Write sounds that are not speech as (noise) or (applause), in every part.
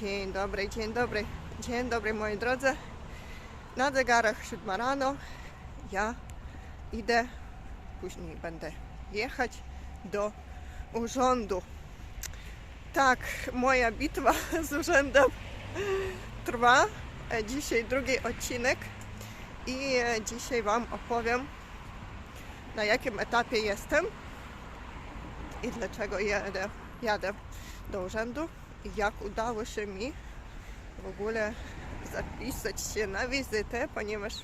Dzień dobry, dzień dobry, dzień dobry moi drodzy. Na zegarach 7 rano ja idę, później będę jechać do urzędu. Tak, moja bitwa z urzędem trwa. Dzisiaj drugi odcinek i dzisiaj Wam opowiem na jakim etapie jestem i dlaczego jadę, jadę do urzędu jak udało się mi w ogóle zapisać się na wizytę, ponieważ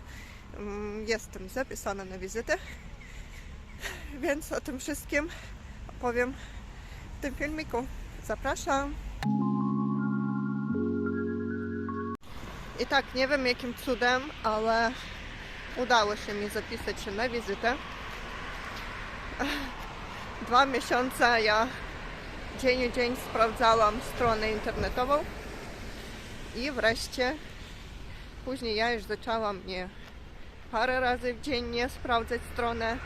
mm, jestem zapisana na wizytę. Więc o tym wszystkim opowiem w tym filmiku. Zapraszam. I tak, nie wiem jakim cudem, ale udało się mi zapisać się na wizytę. Dwa miesiące ja dzień w dzień sprawdzałam stronę internetową i wreszcie później ja już zaczęłam nie parę razy w dzień nie sprawdzać stronę,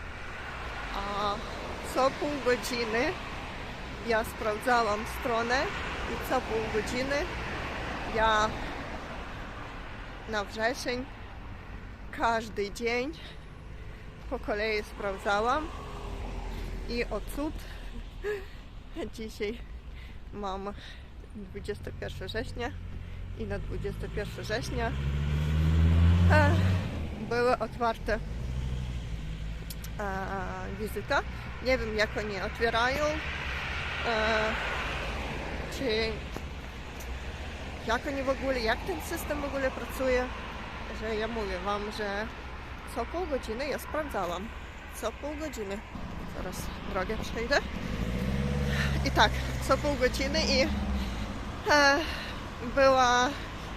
a co pół godziny ja sprawdzałam stronę i co pół godziny ja na wrzesień każdy dzień po kolei sprawdzałam i o cud (laughs) dzisiaj mam 21 września i na 21 września e, były otwarte e, wizyta. Nie wiem jak oni otwierają, e, czy jak oni w ogóle, jak ten system w ogóle pracuje, że ja mówię wam, że co pół godziny ja sprawdzałam. Co pół godziny. Zaraz drogę przejdę. I tak, co pół godziny i e, była,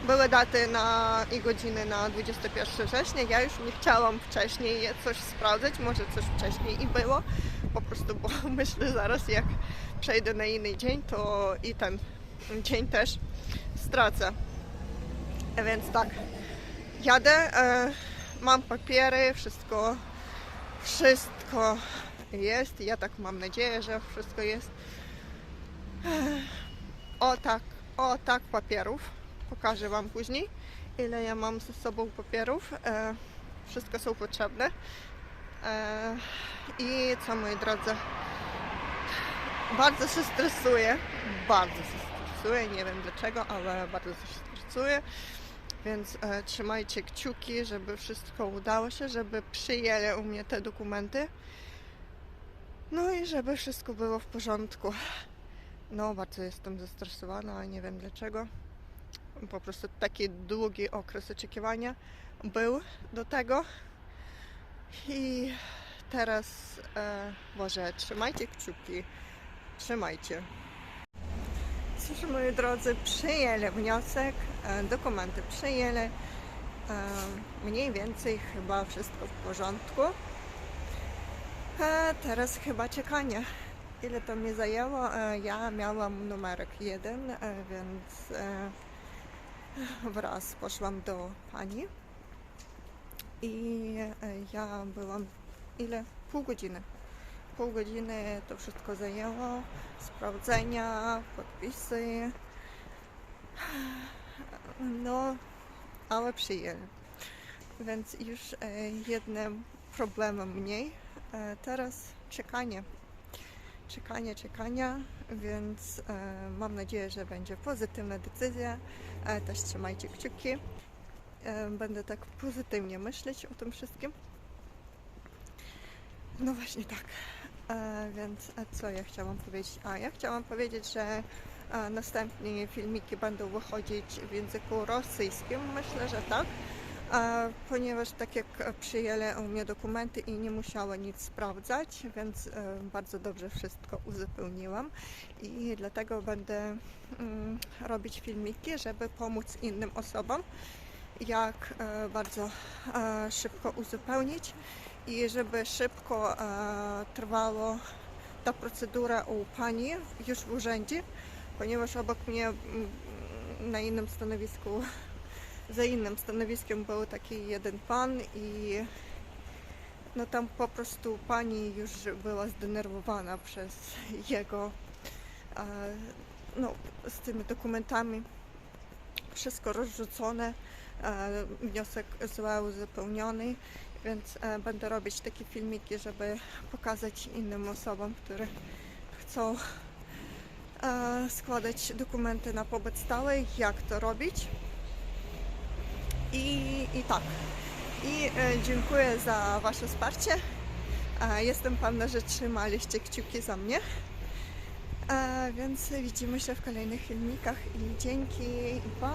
były daty na, i godziny na 21 września. Ja już nie chciałam wcześniej coś sprawdzać, może coś wcześniej i było. Po prostu, bo (laughs) myślę zaraz jak przejdę na inny dzień, to i ten dzień też stracę. A Więc tak, jadę, e, mam papiery, wszystko, wszystko jest. Ja tak mam nadzieję, że wszystko jest. O tak, o tak papierów. Pokażę Wam później, ile ja mam ze sobą papierów. E, wszystko są potrzebne. E, I co moi drodzy, bardzo się stresuję. Bardzo się stresuję, nie wiem dlaczego, ale bardzo się stresuję. Więc e, trzymajcie kciuki, żeby wszystko udało się, żeby przyjęli u mnie te dokumenty. No i żeby wszystko było w porządku. No, bardzo jestem zestresowana, nie wiem dlaczego. Po prostu taki długi okres oczekiwania był do tego. I teraz, e, Boże, trzymajcie kciuki. Trzymajcie. Cóż, moi drodzy, przyjęli wniosek, e, dokumenty przyjęli. E, mniej więcej chyba wszystko w porządku. E, teraz chyba czekanie. Ile to mi zajęło? E, ja miałam numerek jeden, e, więc wraz poszłam do pani. I ja byłam ile? Pół godziny. Pół godziny to wszystko zajęło. Sprawdzenia, podpisy. No, ale przyjęli. Więc już jednym problemem mniej. E, teraz czekanie. Czekanie, czekania, więc e, mam nadzieję, że będzie pozytywna decyzja. E, też trzymajcie kciuki. Będę tak pozytywnie myśleć o tym wszystkim. No właśnie tak. Więc co ja chciałam powiedzieć? A ja chciałam powiedzieć, że następne filmiki będą wychodzić w języku rosyjskim. Myślę, że tak. E, ponieważ tak jak przyjęli u mnie dokumenty i nie musiała nic sprawdzać, więc e, bardzo dobrze wszystko uzupełniłam. I dlatego będę mm, robić filmiki, żeby pomóc innym osobom, jak e, bardzo e, szybko uzupełnić i żeby szybko trwało ta procedura u pani już w urzędzie, ponieważ obok mnie mm, na innym stanowisku, za innym stanowiskiem był taki jeden pan i no tam po prostu pani już była zdenerwowana przez jego no, z tymi dokumentami wszystko rozrzucone, wniosek został uzupełniony, więc e, będę robić takie filmiki, żeby pokazać innym osobom, które chcą e, składać dokumenty na pobyt stały, jak to robić. I, i tak. I e, dziękuję za Wasze wsparcie. E, jestem pewna, że trzymaliście kciuki za mnie. E, więc widzimy się w kolejnych filmikach i dzięki. Pa!